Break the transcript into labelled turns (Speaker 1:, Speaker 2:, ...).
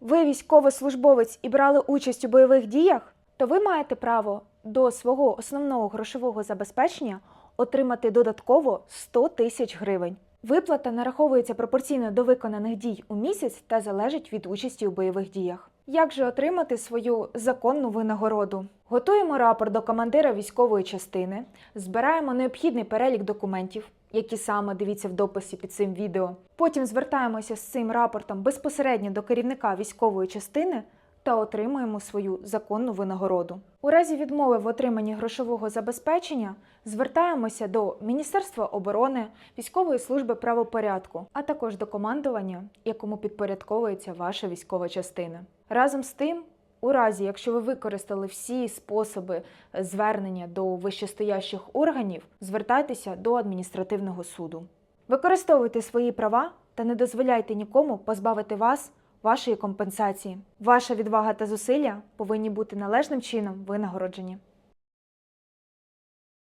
Speaker 1: Ви військовослужбовець і брали участь у бойових діях, то ви маєте право до свого основного грошового забезпечення отримати додатково 100 тисяч гривень. Виплата нараховується пропорційно до виконаних дій у місяць та залежить від участі у бойових діях. Як же отримати свою законну винагороду? Готуємо рапорт до командира військової частини, збираємо необхідний перелік документів, які саме дивіться в дописі під цим відео. Потім звертаємося з цим рапортом безпосередньо до керівника військової частини та отримуємо свою законну винагороду. У разі відмови в отриманні грошового забезпечення звертаємося до Міністерства оборони, військової служби правопорядку, а також до командування, якому підпорядковується ваша військова частина. Разом з тим, у разі, якщо ви використали всі способи звернення до вищестоящих органів, звертайтеся до адміністративного суду. Використовуйте свої права та не дозволяйте нікому позбавити вас вашої компенсації. Ваша відвага та зусилля повинні бути належним чином винагороджені.